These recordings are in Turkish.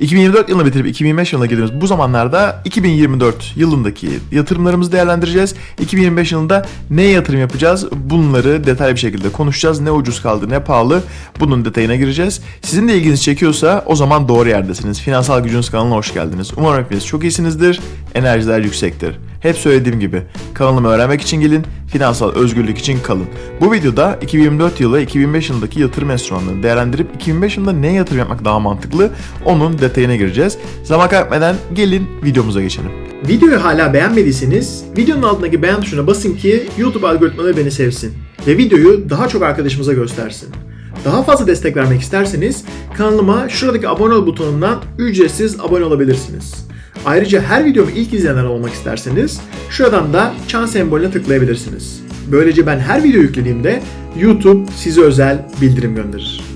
2024 yılını bitirip 2025 yılına girdiğimiz bu zamanlarda 2024 yılındaki yatırımlarımızı değerlendireceğiz. 2025 yılında ne yatırım yapacağız? Bunları detaylı bir şekilde konuşacağız. Ne ucuz kaldı ne pahalı bunun detayına gireceğiz. Sizin de ilginizi çekiyorsa o zaman doğru yerdesiniz. Finansal Gücünüz kanalına hoş geldiniz. Umarım hepiniz çok iyisinizdir. Enerjiler yüksektir. Hep söylediğim gibi kanalımı öğrenmek için gelin, finansal özgürlük için kalın. Bu videoda 2024 yılı 2025 yılındaki yatırım enstrümanlarını değerlendirip 2025 yılında ne yatırım yapmak daha mantıklı onun detayına gireceğiz. Zaman kaybetmeden gelin videomuza geçelim. Videoyu hala beğenmediyseniz videonun altındaki beğen tuşuna basın ki YouTube algoritmaları beni sevsin ve videoyu daha çok arkadaşımıza göstersin. Daha fazla destek vermek isterseniz kanalıma şuradaki abone ol butonundan ücretsiz abone olabilirsiniz. Ayrıca her videomu ilk izleyenler olmak isterseniz şuradan da çan sembolüne tıklayabilirsiniz. Böylece ben her video yüklediğimde YouTube size özel bildirim gönderir.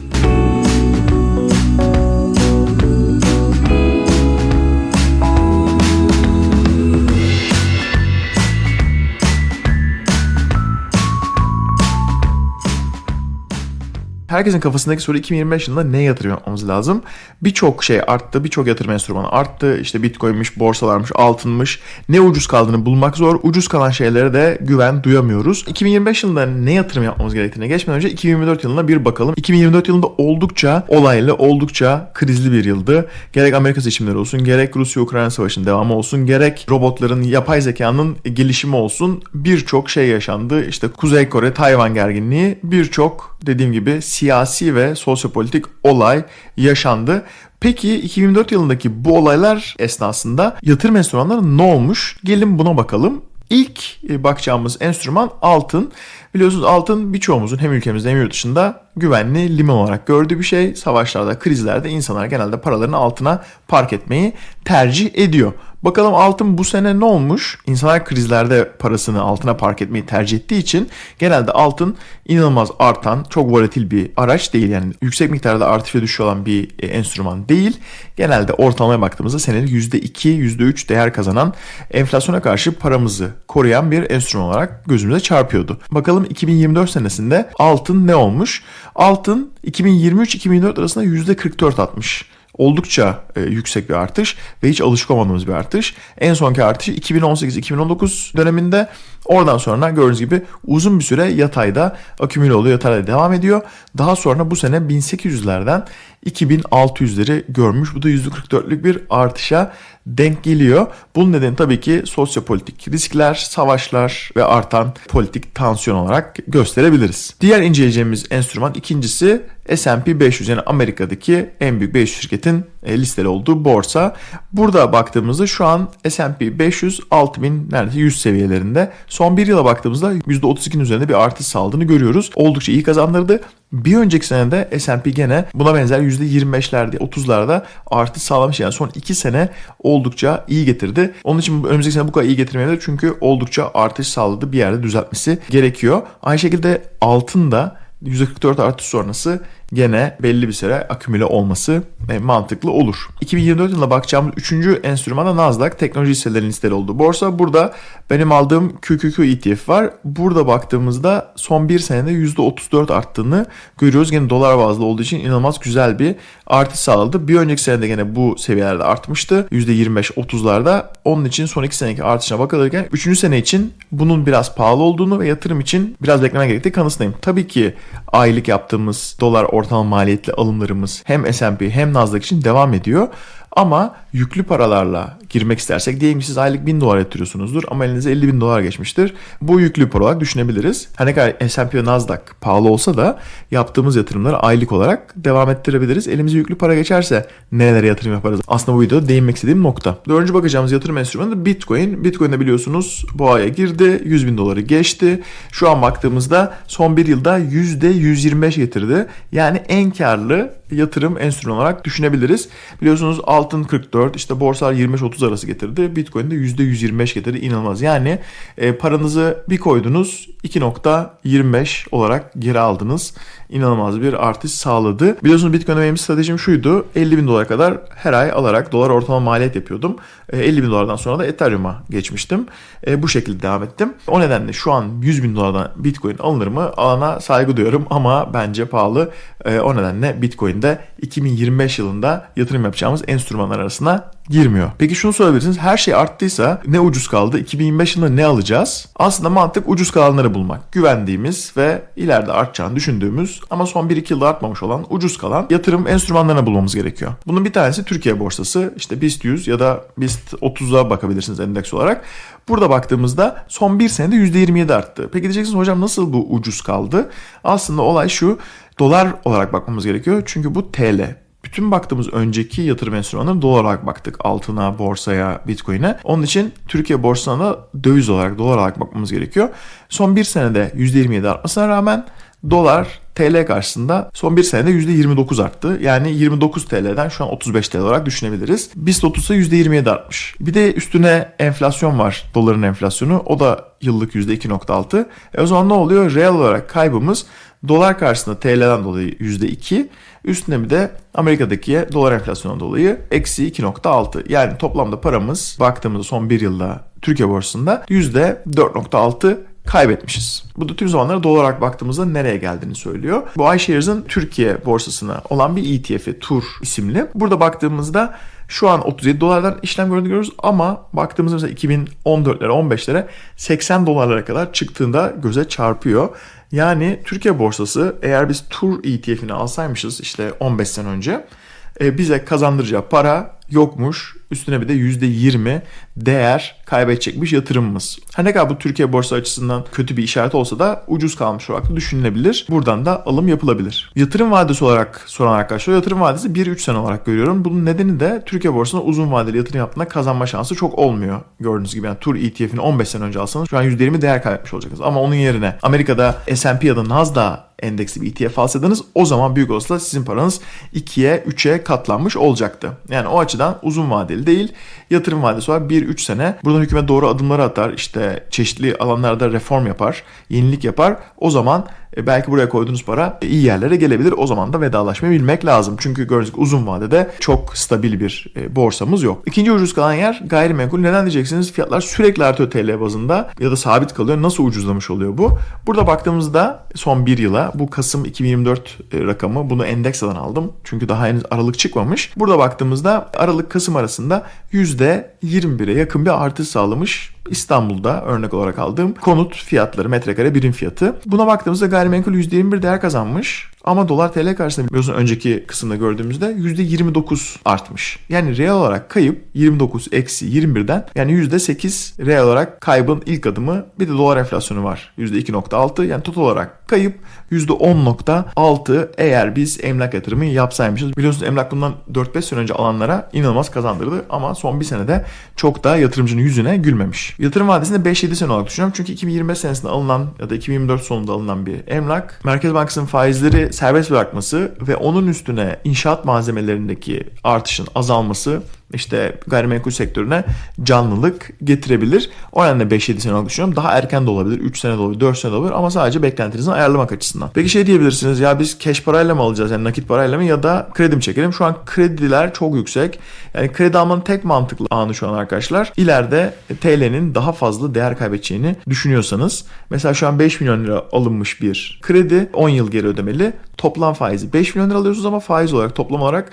Herkesin kafasındaki soru 2025 yılında ne yatırım yapmamız lazım? Birçok şey arttı, birçok yatırım enstrümanı arttı. İşte bitcoinmiş, borsalarmış, altınmış. Ne ucuz kaldığını bulmak zor. Ucuz kalan şeylere de güven duyamıyoruz. 2025 yılında ne yatırım yapmamız gerektiğine geçmeden önce 2024 yılına bir bakalım. 2024 yılında oldukça olaylı, oldukça krizli bir yıldı. Gerek Amerika seçimleri olsun, gerek Rusya-Ukrayna savaşının devamı olsun, gerek robotların, yapay zekanın gelişimi olsun birçok şey yaşandı. İşte Kuzey Kore, Tayvan gerginliği birçok dediğim gibi siyasi ve sosyopolitik olay yaşandı. Peki 2024 yılındaki bu olaylar esnasında yatırım enstrümanları ne olmuş? Gelin buna bakalım. İlk e, bakacağımız enstrüman altın. Biliyorsunuz altın birçoğumuzun hem ülkemizde hem yurt dışında güvenli liman olarak gördüğü bir şey. Savaşlarda, krizlerde insanlar genelde paralarını altına park etmeyi tercih ediyor. Bakalım altın bu sene ne olmuş? İnsanlar krizlerde parasını altına park etmeyi tercih ettiği için genelde altın inanılmaz artan, çok volatil bir araç değil. Yani yüksek miktarda artış ve olan bir e, enstrüman değil. Genelde ortalamaya baktığımızda senelik %2, %3 değer kazanan enflasyona karşı paramızı koruyan bir enstrüman olarak gözümüze çarpıyordu. Bakalım 2024 senesinde altın ne olmuş? Altın 2023-2024 arasında %44 atmış oldukça e, yüksek bir artış ve hiç alışık olmadığımız bir artış. En sonki artış 2018-2019 döneminde oradan sonra gördüğünüz gibi uzun bir süre yatayda akümüle oluyor, yatayda devam ediyor. Daha sonra bu sene 1800'lerden 2600'leri görmüş. Bu da %44'lük bir artışa denk geliyor. Bunun nedeni tabii ki sosyopolitik riskler, savaşlar ve artan politik tansiyon olarak gösterebiliriz. Diğer inceleyeceğimiz enstrüman ikincisi S&P 500 yani Amerika'daki en büyük 500 şirketin listeli olduğu borsa. Burada baktığımızda şu an S&P 500 6000 neredeyse 100 seviyelerinde. Son bir yıla baktığımızda %32'nin üzerinde bir artış sağladığını görüyoruz. Oldukça iyi kazandırdı. Bir önceki senede S&P gene buna benzer %25'lerde 30'larda artış sağlamış. Yani son 2 sene oldukça iyi getirdi. Onun için önümüzdeki sene bu kadar iyi getirmeyebilir. Çünkü oldukça artış sağladı. Bir yerde düzeltmesi gerekiyor. Aynı şekilde altın da %44 artış sonrası gene belli bir süre akümüle olması e, mantıklı olur. 2024 yılına bakacağımız üçüncü enstrüman da Nasdaq teknoloji hisselerinin listeli olduğu borsa. Burada benim aldığım QQQ ETF var. Burada baktığımızda son bir senede %34 arttığını görüyoruz. Gene dolar bazlı olduğu için inanılmaz güzel bir artış sağladı. Bir önceki senede gene bu seviyelerde artmıştı. %25-30'larda. Onun için son iki seneki artışına bakılırken üçüncü sene için bunun biraz pahalı olduğunu ve yatırım için biraz bekleme gerektiği kanısındayım. Tabii ki aylık yaptığımız dolar ortalama maliyetli alımlarımız hem S&P hem Nasdaq için devam ediyor. Ama yüklü paralarla girmek istersek diyelim ki siz aylık 1000 dolar yatırıyorsunuzdur ama elinize 50 bin dolar geçmiştir. Bu yüklü para olarak düşünebiliriz. Her ne kadar S&P ve Nasdaq pahalı olsa da yaptığımız yatırımları aylık olarak devam ettirebiliriz. Elimize yüklü para geçerse nerelere yatırım yaparız? Aslında bu videoda değinmek istediğim nokta. Dördüncü bakacağımız yatırım enstrümanı da Bitcoin. Bitcoin de biliyorsunuz bu aya girdi. 100 bin doları geçti. Şu an baktığımızda son bir yılda %125 getirdi. Yani en karlı yatırım enstrümanı olarak düşünebiliriz. Biliyorsunuz altın 44, işte borsalar 25-30 arası getirdi. Bitcoin de %125 getirdi. İnanılmaz. Yani e, paranızı bir koydunuz 2.25 olarak geri aldınız. İnanılmaz bir artış sağladı. Biliyorsunuz Bitcoin'e benim stratejim şuydu. 50 bin dolara kadar her ay alarak dolar ortalama maliyet yapıyordum. E, 50 bin dolardan sonra da Ethereum'a geçmiştim. E, bu şekilde devam ettim. O nedenle şu an 100 bin dolardan Bitcoin alınır mı? Alana saygı duyuyorum ama bence pahalı. E, o nedenle Bitcoin'de de 2025 yılında yatırım yapacağımız enstrümanlar arasına girmiyor. Peki şunu sorabilirsiniz. Her şey arttıysa ne ucuz kaldı? 2025 yılında ne alacağız? Aslında mantık ucuz kalanları bulmak. Güvendiğimiz ve ileride artacağını düşündüğümüz ama son 1-2 yılda artmamış olan ucuz kalan yatırım enstrümanlarına bulmamız gerekiyor. Bunun bir tanesi Türkiye borsası. İşte BIST 100 ya da BIST 30'a bakabilirsiniz endeks olarak. Burada baktığımızda son bir senede %27 arttı. Peki diyeceksiniz hocam nasıl bu ucuz kaldı? Aslında olay şu. Dolar olarak bakmamız gerekiyor. Çünkü bu TL. Bütün baktığımız önceki yatırım enstrümanlarına dolar olarak baktık. Altına, borsaya, bitcoin'e. Onun için Türkiye borsasına da döviz olarak, dolar olarak bakmamız gerekiyor. Son bir senede %27 artmasına rağmen dolar TL karşısında son bir senede %29 arttı. Yani 29 TL'den şu an 35 TL olarak düşünebiliriz. BIST 30 ise %27 artmış. Bir de üstüne enflasyon var. Doların enflasyonu. O da yıllık %2.6. E o zaman ne oluyor? Reel olarak kaybımız dolar karşısında TL'den dolayı %2. Üstüne bir de Amerika'daki dolar enflasyonu dolayı eksi 2.6. Yani toplamda paramız baktığımızda son bir yılda Türkiye borsasında %4.6 kaybetmişiz. Bu da tüm zamanlara dolar olarak baktığımızda nereye geldiğini söylüyor. Bu iShares'ın Türkiye borsasına olan bir ETF'i TUR isimli. Burada baktığımızda şu an 37 dolardan işlem gördüğünü görüyoruz ama baktığımızda mesela 2014'lere 15'lere 80 dolarlara kadar çıktığında göze çarpıyor. Yani Türkiye borsası eğer biz tur ETF'ini alsaymışız işte 15 sene önce e, bize kazandıracağı para yokmuş. Üstüne bir de %20 değer kaybedecekmiş yatırımımız. Her ne kadar bu Türkiye borsa açısından kötü bir işaret olsa da ucuz kalmış olarak da düşünülebilir. Buradan da alım yapılabilir. Yatırım vadesi olarak soran arkadaşlar yatırım vadesi 1-3 sene olarak görüyorum. Bunun nedeni de Türkiye borsasında uzun vadeli yatırım yaptığında kazanma şansı çok olmuyor. Gördüğünüz gibi yani tur ETF'ini 15 sene önce alsanız şu an %20 değer kaybetmiş olacaksınız. Ama onun yerine Amerika'da S&P ya da Nasdaq endeksli bir ETF alsaydınız o zaman büyük olasılıkla sizin paranız 2'ye 3'e katlanmış olacaktı. Yani o açıdan uzun vadeli değil yatırım vadesi var 1-3 sene. Buradan hükümet doğru adımları atar işte çeşitli alanlarda reform yapar, yenilik yapar. O zaman e, belki buraya koyduğunuz para iyi yerlere gelebilir. O zaman da vedalaşmayı bilmek lazım. Çünkü gördüğünüz uzun vadede çok stabil bir e, borsamız yok. İkinci ucuz kalan yer gayrimenkul. Neden diyeceksiniz? Fiyatlar sürekli artıyor TL bazında ya da sabit kalıyor. Nasıl ucuzlamış oluyor bu? Burada baktığımızda son bir yıla bu Kasım 2024 e, rakamı bunu endeksadan aldım. Çünkü daha henüz Aralık çıkmamış. Burada baktığımızda Aralık-Kasım arasında %21'e yakın bir artış sağlamış. İstanbul'da örnek olarak aldığım konut fiyatları metrekare birim fiyatı. Buna baktığımızda gayrimenkul %21 değer kazanmış. Ama dolar TL karşısında biliyorsun önceki kısımda gördüğümüzde %29 artmış. Yani reel olarak kayıp 29 eksi 21'den yani %8 reel olarak kaybın ilk adımı bir de dolar enflasyonu var. %2.6 yani total olarak kayıp %10.6 eğer biz emlak yatırımı yapsaymışız. Biliyorsunuz emlak bundan 4-5 sene önce alanlara inanılmaz kazandırdı ama son bir senede çok da yatırımcının yüzüne gülmemiş. Yatırım vadesinde 5-7 sene olarak düşünüyorum. Çünkü 2025 senesinde alınan ya da 2024 sonunda alınan bir emlak Merkez Bankası'nın faizleri serbest bırakması ve onun üstüne inşaat malzemelerindeki artışın azalması işte gayrimenkul sektörüne canlılık getirebilir. O nedenle 5-7 sene olarak düşünüyorum. Daha erken de olabilir. 3 sene de olabilir, 4 sene de olabilir ama sadece beklentinizi ayarlamak açısından. Peki şey diyebilirsiniz ya biz cash parayla mı alacağız yani nakit parayla mı ya da kredi mi çekelim? Şu an krediler çok yüksek. Yani kredi almanın tek mantıklı anı şu an arkadaşlar. İleride TL'nin daha fazla değer kaybedeceğini düşünüyorsanız mesela şu an 5 milyon lira alınmış bir kredi 10 yıl geri ödemeli. Toplam faizi 5 milyon lira alıyorsunuz ama faiz olarak toplam olarak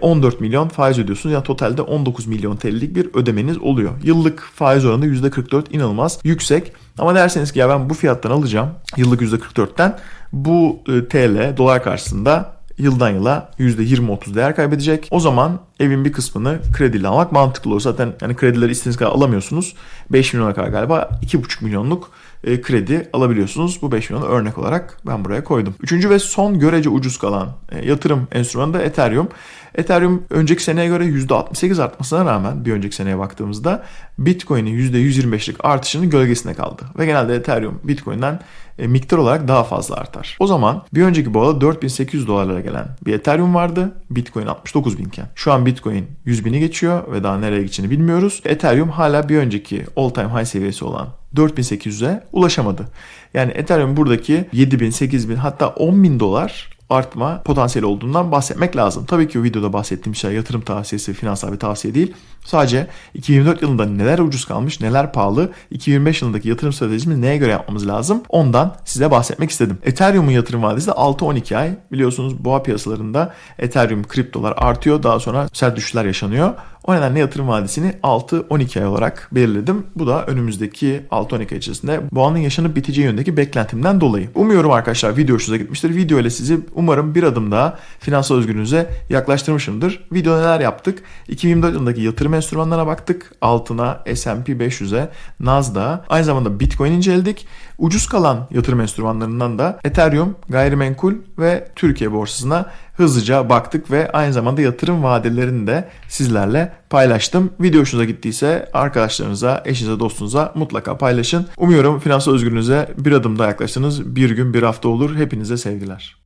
14 milyon faiz ödüyorsunuz. Yani totalde 19 milyon TL'lik bir ödemeniz oluyor. Yıllık faiz oranı %44 inanılmaz yüksek. Ama derseniz ki ya ben bu fiyattan alacağım yıllık %44'ten bu TL dolar karşısında yıldan yıla %20-30 değer kaybedecek. O zaman evin bir kısmını krediyle almak mantıklı olur. Zaten yani kredileri istediğiniz kadar alamıyorsunuz. 5 milyona kadar galiba 2,5 milyonluk e, kredi alabiliyorsunuz. Bu 5 milyonu örnek olarak ben buraya koydum. Üçüncü ve son görece ucuz kalan e, yatırım enstrümanı da Ethereum. Ethereum önceki seneye göre %68 artmasına rağmen bir önceki seneye baktığımızda Bitcoin'in %125'lik artışının gölgesine kaldı. Ve genelde Ethereum Bitcoin'den e, miktar olarak daha fazla artar. O zaman bir önceki boğada 4800 dolarlara gelen bir Ethereum vardı. Bitcoin 69 binken. Şu an Bitcoin 100 bini geçiyor ve daha nereye gideceğini bilmiyoruz. Ethereum hala bir önceki all time high seviyesi olan 4800'e ulaşamadı. Yani Ethereum buradaki 7000, 8000 hatta 10.000 dolar artma potansiyeli olduğundan bahsetmek lazım. Tabii ki o videoda bahsettiğim şey yatırım tavsiyesi, finansal bir tavsiye değil. Sadece 2024 yılında neler ucuz kalmış, neler pahalı, 2025 yılındaki yatırım stratejimizi neye göre yapmamız lazım ondan size bahsetmek istedim. Ethereum'un yatırım vadesi de 6-12 ay. Biliyorsunuz boğa piyasalarında Ethereum kriptolar artıyor daha sonra sert düşüşler yaşanıyor. O nedenle yatırım vadesini 6-12 ay olarak belirledim. Bu da önümüzdeki 6-12 ay içerisinde boğanın yaşanıp biteceği yönündeki beklentimden dolayı. Umuyorum arkadaşlar video hoşunuza gitmiştir. Video ile sizi umarım bir adım daha finansal özgürlüğünüze yaklaştırmışımdır. Video neler yaptık? 2024 yılındaki yatırım enstrümanlarına baktık. Altına, S&P 500'e, Nasdaq'a, aynı zamanda Bitcoin inceledik. Ucuz kalan yatırım enstrümanlarından da Ethereum, gayrimenkul ve Türkiye borsasına hızlıca baktık ve aynı zamanda yatırım vadelerini de sizlerle paylaştım. Video hoşunuza gittiyse arkadaşlarınıza, eşinize, dostunuza mutlaka paylaşın. Umuyorum finansal özgürlüğünüze bir adım daha yaklaştınız. Bir gün bir hafta olur. Hepinize sevgiler.